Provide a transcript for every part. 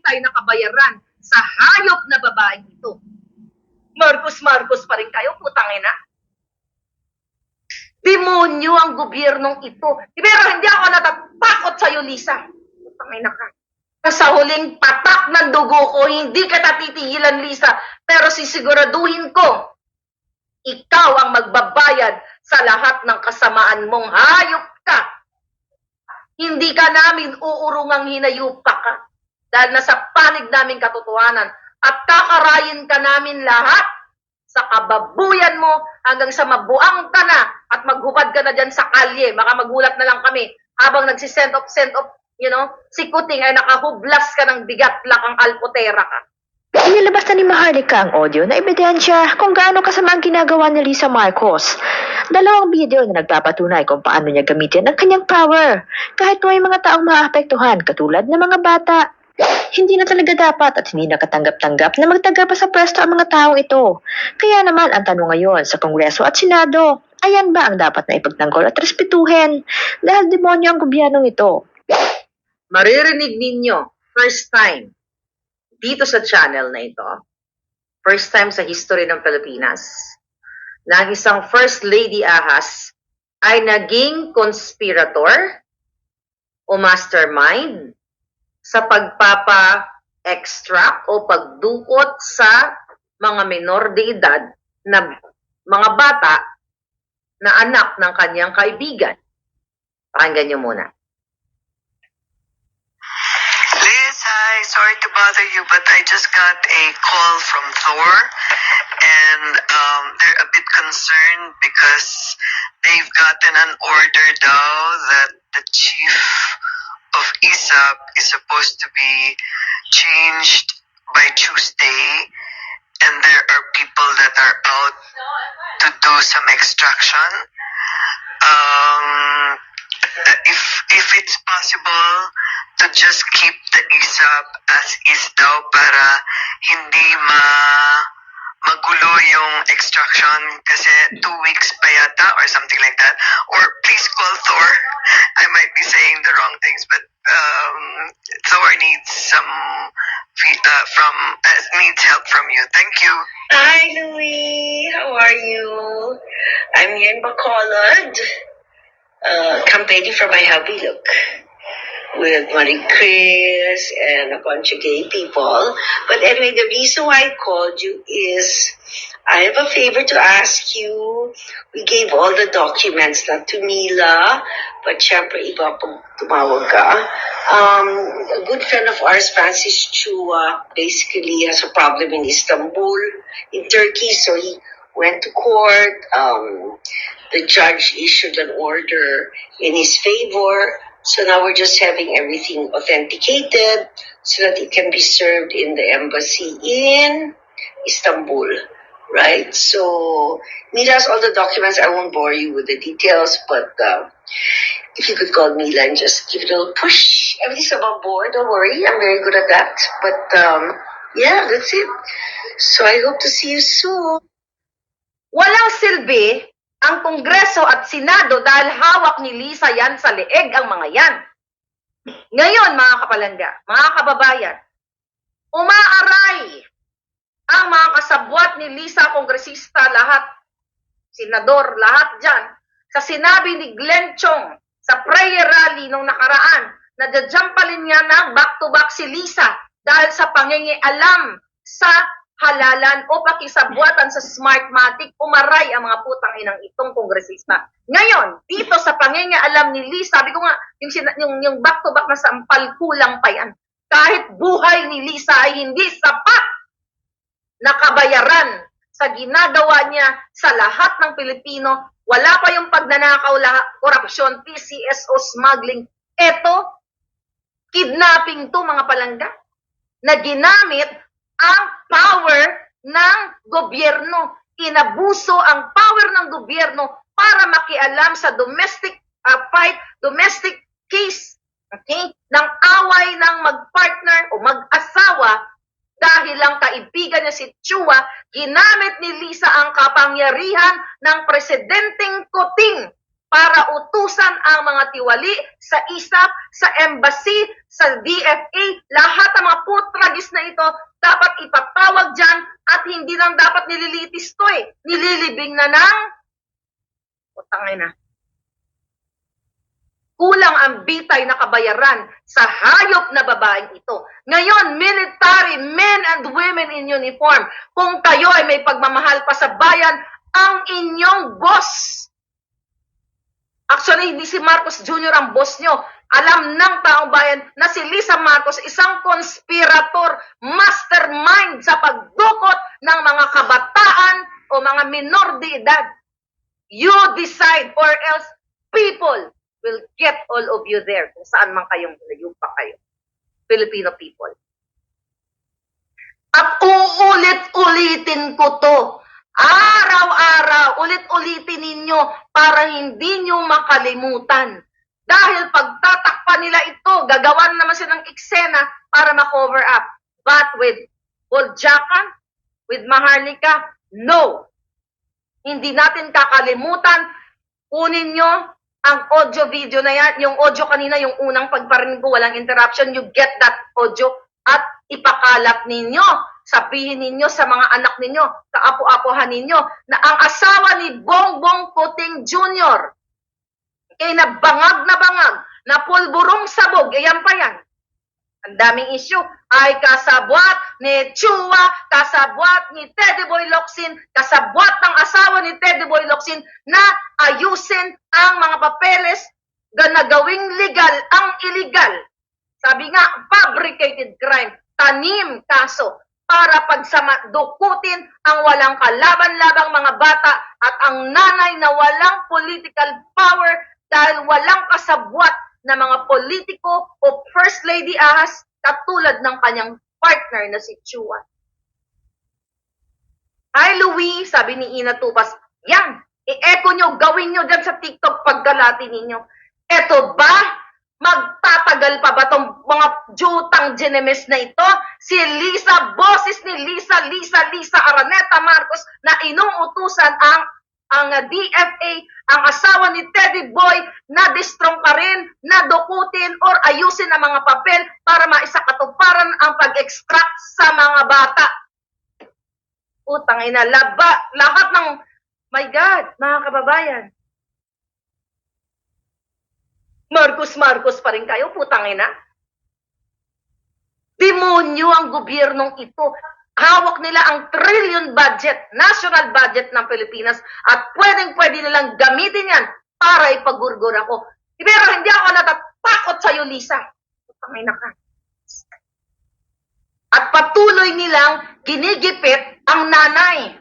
hindi nakabayaran sa hayop na babaeng ito. Marcos Marcos pa rin kayo, putang ina. Demonyo ang gobyernong ito. Pero hindi ako natatakot sa'yo, Lisa. Putang ina ka. Sa huling patak ng dugo ko, hindi ka tatitigilan, Lisa. Pero sisiguraduhin ko, ikaw ang magbabayad sa lahat ng kasamaan mong hayop ka. Hindi ka namin uurungang hinayupa ka dahil nasa panig namin katotohanan at kakarayin ka namin lahat sa kababuyan mo hanggang sa mabuang ka na at maghubad ka na dyan sa kalye. Baka magulat na lang kami habang nagsisend off, send off, you know, si Kuting ay nakahublas ka ng bigat lakang alpotera ka. Inilabas na ni Maharlika ang audio na ebidensya kung gaano kasama ang ginagawa ni Lisa Marcos. Dalawang video na nagpapatunay kung paano niya gamitin ang kanyang power. Kahit may mga taong maapektuhan katulad ng mga bata. Hindi na talaga dapat at hindi nakatanggap-tanggap na magtaga pa sa pwesto ang mga taong ito. Kaya naman ang tanong ngayon sa Kongreso at Senado, ayan ba ang dapat na ipagtanggol at respetuhin? Dahil demonyo ang gobyernong ito. maririnig ninyo first time dito sa channel na ito, first time sa history ng Pilipinas, na ang isang First Lady Ahas ay naging conspirator o mastermind sa pagpapa-extract o pagdukot sa mga minor de edad na mga bata na anak ng kanyang kaibigan. Pakinggan niyo muna. Liz, hi. Sorry to bother you, but I just got a call from Thor, and um, they're a bit concerned because they've gotten an order now that the chief of ISAP is supposed to be changed by Tuesday, and there are people that are out to do some extraction. Um, if if it's possible to just keep the ISAP as is daw para hindi ma magulo yung extraction kasi two weeks pa yata or something like that. Or please call Thor. I might be saying the wrong things, but um, Thor needs some uh, from uh, needs help from you. Thank you. Hi, Louie. How are you? I'm in Bacolod, uh, campaigning for my hubby look with Marie Chris and a bunch of gay people. But anyway, the reason why I called you is I have a favor to ask you. We gave all the documents not to Mila, but syempre iba pag tumawag ka. Um, a good friend of ours, Francis Chua, basically has a problem in Istanbul, in Turkey, so he went to court. Um, the judge issued an order in his favor. So now we're just having everything authenticated so that it can be served in the embassy in Istanbul. Right? So, Mila has all the documents. I won't bore you with the details, but uh, if you could call Mila and just give it a little push. Everything's above board. Don't worry. I'm very good at that. But um, yeah, that's it. So I hope to see you soon. Walang silbi ang Kongreso at Senado dahil hawak ni Lisa yan sa leeg ang mga yan. Ngayon, mga kapalangga, mga kababayan, umaaray ang mga kasabwat ni Lisa, kongresista, lahat, senador, lahat dyan, sa sinabi ni Glenn Chong sa prayer rally nung nakaraan, na dadyampalin niya ng back-to-back si Lisa dahil sa pangingialam sa halalan o pakisabwatan sa Smartmatic, umaray ang mga putang inang itong kongresista. Ngayon, dito sa pangingialam ni Lisa, sabi ko nga, yung, yung, yung back-to-back na sampal, kulang pa yan. Kahit buhay ni Lisa ay hindi sapat nakabayaran sa ginagawa niya sa lahat ng Pilipino. Wala pa yung pagnanakaw, korupsyon, PCSO, smuggling. Eto, kidnapping to mga palangga na ginamit ang power ng gobyerno. Inabuso ang power ng gobyerno para makialam sa domestic uh, fight, domestic case okay, ng away ng magpartner o mag-asawa dahil lang kaibigan niya si Chua, ginamit ni Lisa ang kapangyarihan ng presidenteng Kuting para utusan ang mga tiwali sa ISAP, sa embassy, sa DFA, lahat ng mga putragis na ito dapat ipatawag dyan at hindi lang dapat nililitis to eh. Nililibing na ng utangay na. Kulang ang bitay na kabayaran sa hayop na babaeng ito. Ngayon, military men and women in uniform, kung kayo ay may pagmamahal pa sa bayan, ang inyong boss. Actually, hindi si Marcos Jr. ang boss nyo. Alam ng taong bayan na si Lisa Marcos isang konspirator, mastermind sa pagdukot ng mga kabataan o mga minor de edad. You decide or else people will get all of you there kung saan man kayong pa kayo. Filipino people. At uulit-ulitin ko to. Araw-araw, ulit-ulitin ninyo para hindi nyo makalimutan. Dahil pagtatakpan nila ito, gagawan naman sila ng eksena para ma-cover up. But with Boljakan, with Maharlika, no. Hindi natin kakalimutan. Kunin nyo ang audio video na yan. Yung audio kanina, yung unang pagparinig ko, walang interruption. You get that audio at ipakalat ninyo. Sabihin ninyo sa mga anak ninyo, kaapo-apohan ninyo, na ang asawa ni Bongbong Puting Jr. kay na bangag na bangag, na pulburong sabog, ayan pa yan. Ang daming issue ay kasabwat ni Chua, kasabwat ni Teddy Boy Locsin, kasabwat ng asawa ni Teddy Boy Locsin na ayusin ang mga papeles na gawing legal ang illegal. Sabi nga, fabricated crime, tanim kaso para pagsama dukutin ang walang kalaban-labang mga bata at ang nanay na walang political power dahil walang kasabwat na mga politiko o First Lady Ahas katulad ng kanyang partner na si Chua. Hi Louie, sabi ni Ina Tupas, yan, i-echo nyo, gawin nyo dyan sa TikTok paggalati ninyo. Eto ba, magtatagal pa ba tong mga jutang genemes na ito? Si Lisa, boses ni Lisa, Lisa, Lisa Araneta Marcos na inuutusan ang ang DFA, ang asawa ni Teddy Boy na distrong ka rin, na dukutin or ayusin ang mga papel para maisakatuparan ang pag-extract sa mga bata. Utang ina, laba, lahat ng, my God, mga kababayan. Marcos Marcos pa rin kayo, putang ina. Demonyo ang gobyernong ito. Hawak nila ang trillion budget, national budget ng Pilipinas at pwedeng-pwede nilang gamitin yan para ipagurgur ako. Pero hindi ako natatakot sa'yo, Lisa. Putang ina ka. At patuloy nilang ginigipit ang nanay.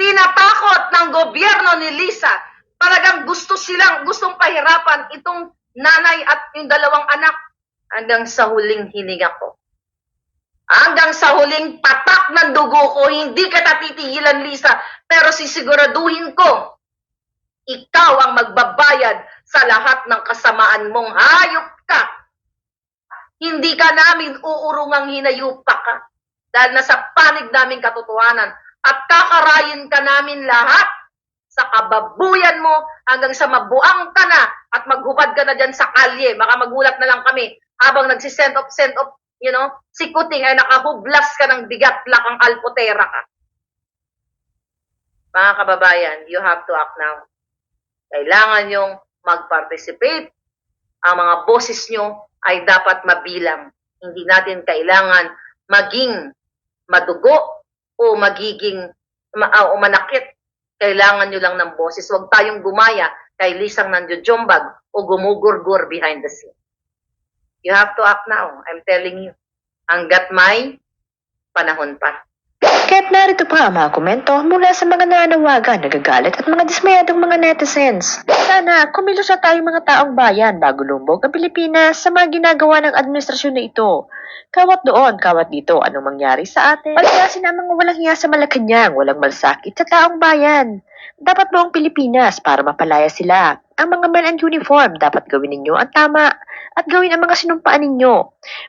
Tinatakot ng gobyerno ni Lisa. Talagang gusto silang, gustong pahirapan itong nanay at yung dalawang anak hanggang sa huling hininga ko. Hanggang sa huling patak ng dugo ko, hindi ka tatitigilan, Lisa, pero sisiguraduhin ko, ikaw ang magbabayad sa lahat ng kasamaan mong hayop ka. Hindi ka namin uurungang hinayupa ka dahil nasa panig namin katotohanan at kakarayin ka namin lahat sa kababuyan mo hanggang sa mabuang ka na at maghubad ka na dyan sa kalye. Baka magulat na lang kami habang nagsisend off, send off, you know, si Kuting ay nakahublas ka ng bigat lakang alpotera ka. Mga kababayan, you have to act now. Kailangan yung mag-participate. Ang mga boses nyo ay dapat mabilang. Hindi natin kailangan maging madugo o magiging ma o manakit. Kailangan nyo lang ng boses. Huwag tayong gumaya kay Lisang Nandiyojombag o gumugurgur behind the scene. You have to act now. I'm telling you. Hanggat may panahon pa. Kaya't narito pa ang mga komento mula sa mga nananawagan, nagagalit at mga dismayadong mga netizens. Sana kumilos na tayong mga taong bayan bago lumbog ang Pilipinas sa mga ginagawa ng administrasyon na ito. Kawat doon, kawat dito, anong mangyari sa atin? Pagkasin ang mga walang hiya sa Malacanang, walang malsakit sa taong bayan. Dapat buong Pilipinas para mapalaya sila. Ang mga men and uniform, dapat gawin ninyo ang tama at gawin ang mga sinumpaan ninyo.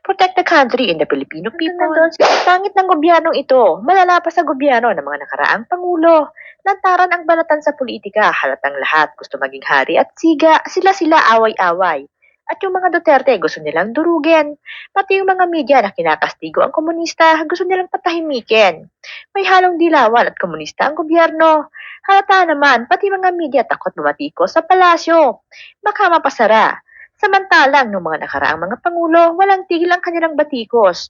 Protect the country and the Filipino people. Nandun, pangit ng gobyernong ito, malala pa sa gobyerno ng mga nakaraang pangulo. Lantaran ang balatan sa politika, halatang lahat gusto maging hari at siga, sila-sila away-away. At yung mga Duterte gusto nilang durugin. Pati yung mga media na kinakastigo ang komunista, gusto nilang patahimikin. May halong dilawan at komunista ang gobyerno. Halata naman, pati mga media takot bumatiko sa palasyo. Baka mapasara. Samantalang, nung mga nakaraang mga pangulo, walang tigil ang kanilang batikos.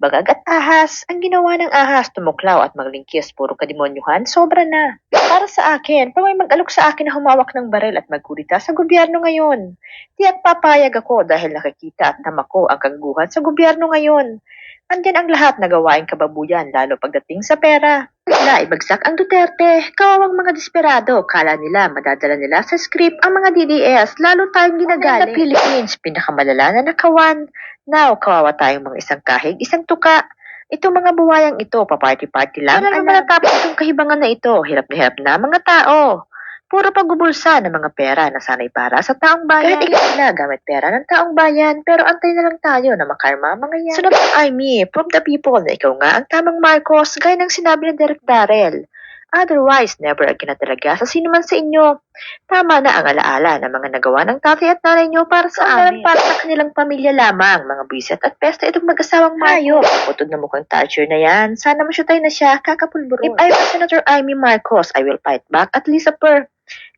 Bagag at ahas, ang ginawa ng ahas, tumuklaw at maglingkis, puro kademonyuhan, sobra na. Para sa akin, pag may mag-alok sa akin na humawak ng baril at magkurita sa gobyerno ngayon, tiyak papayag ako dahil nakikita at tamako ang kangguhan sa gobyerno ngayon. Andyan ang lahat na gawaing kababuyan, lalo pagdating sa pera. Wala, ibagsak ang Duterte. Kawawang mga desperado, kala nila madadala nila sa script ang mga DDS, lalo tayong ginagaling. Sa Philippines, pinakamalala na nakawan. Now, kawawa tayong mga isang kahig, isang tuka. Itong mga buwayang ito, paparty-party lang. Kailan mo matatapos itong kahibangan na ito? Hirap na hirap na mga tao. Puro pagbubulsa ng mga pera na sanay para sa taong bayan. Kahit ikaw na gamit pera ng taong bayan, pero antay na lang tayo na makarma mga yan. Sunod ang me, from the people na ikaw nga ang tamang Marcos, gaya ng sinabi ng Derek Darrell. Otherwise, never again na talaga sa sino man sa inyo. Tama na ang alaala ng mga nagawa ng tatay at nanay nyo para sa amin. Para sa kanilang pamilya lamang, mga bisit at pesta itong mag-asawang Mayo. Putod na mukhang torture na yan. Sana masyutay na siya, kakapulburo. If I were Senator Amy Marcos, I will fight back at Lisa Per.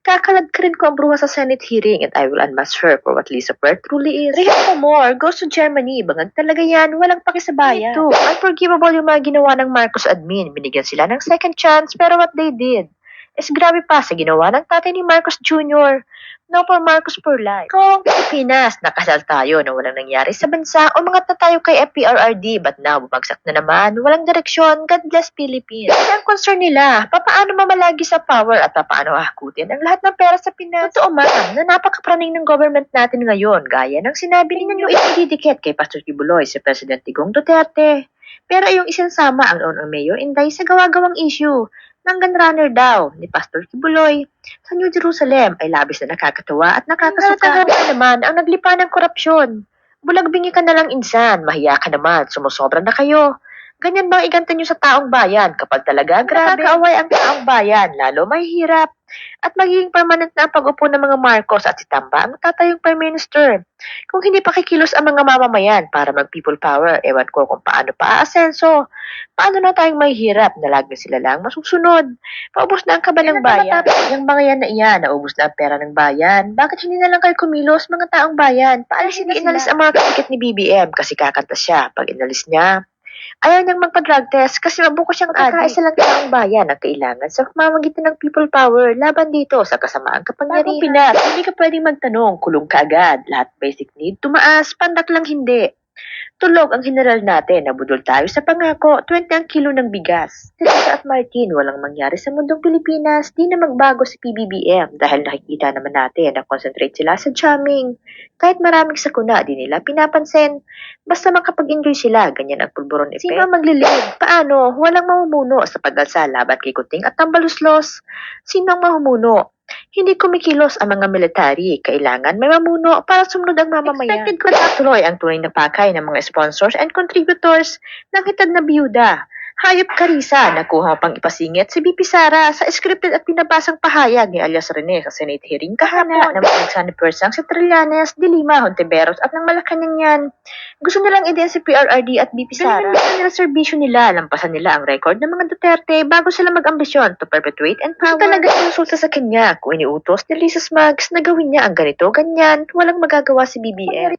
Kakalagkarin ko ang bruha sa Senate hearing and I will unmask her for what Lisa Per truly is. Rehab more, goes to Germany. Bangag talaga yan, walang pakisabayan. Ito, unforgivable yung mga ginawa ng Marcos admin. Binigyan sila ng second chance, pero what they did is grabe pa sa ginawa ng tatay ni Marcos Jr. No for Marcos for life. Kung Pilipinas, nakasal tayo na walang nangyari sa bansa o mga tayo kay FPRRD but now bumagsak na naman, walang direksyon, God bless Philippines. Kasi ang concern nila, papaano mamalagi sa power at papaano hakutin ang lahat ng pera sa Pinas. Totoo man na napakapraning ng government natin ngayon, gaya ng sinabi ninyo itididikit kay Pastor Kibuloy si President Tigong Duterte. Pero yung isinsama ang noon ang mayor Inday sa gawa-gawang issue ng gun runner daw ni Pastor Kibuloy sa New Jerusalem ay labis na nakakatawa at nakakasuka. Ang naman ang naglipa ng korupsyon. Bulagbingi ka na lang insan, mahiya ka naman, sumusobra na kayo. Ganyan bang iganta nyo sa taong bayan kapag talaga grabe nakakaaway ang taong bayan, lalo mahihirap. At magiging permanent na ang pag-upo ng mga Marcos at si Tamba ang tatayong Prime Minister. Kung hindi pa kikilos ang mga mamamayan para mag-people power, ewan ko kung paano pa aasenso. Paano na tayong mahihirap na lagi sila lang masusunod? Paubos na ang kaba ng bayan. Yung mga yan na iyan, naubos na ang pera ng bayan. Bakit hindi na lang kayo kumilos mga taong bayan? Paalisin na inalis ang mga katikit ni BBM kasi kakanta siya. Pag inalis niya, Ayaw niyang magpa-drug test kasi mabuko siyang kakaisa lang taong bayan ang kailangan sa pamamagitan ng people power laban dito sa kasamaang kapangyarihan. Bagong Pinas, hindi ka pwedeng magtanong, kulong ka agad. Lahat basic need, tumaas, pandak lang hindi. Tulog ang general natin, nabudol tayo sa pangako, 20 ang kilo ng bigas. Teresa at Martin, walang mangyari sa mundong Pilipinas, di na magbago si PBBM dahil nakikita naman natin na concentrate sila sa jamming. Kahit maraming sakuna, di nila pinapansin. Basta makapag-enjoy sila, ganyan ang pulburon effect. Sino maglilid? Paano? Walang mamumuno sa pag-alsa laban kay Kuting at Tambaluslos. Sino ang mamumuno? Hindi kumikilos ang mga military. Kailangan may mamuno para sumunod ang mamamayan. Expected ko na tuloy ang tunay na pakay ng mga sponsors and contributors ng hitad na biyuda. Hayop Karisa, nakuha pang ipasingit si BP Sara sa scripted at pinabasang pahayag ni alias Rene sa Senate hearing kahapon na magsani persang si Trillanes, Dilima, Hontiveros at ng Malacanang yan. Gusto nilang ideya si PRRD at BP Sara. Ganyan nila serbisyo nila, lampasan nila ang record ng mga Duterte bago sila mag-ambisyon to perpetuate and power. Gusto talaga insulta sa kanya kung iniutos ni Lisa Smugs na gawin niya ang ganito, ganyan, walang magagawa si BBM.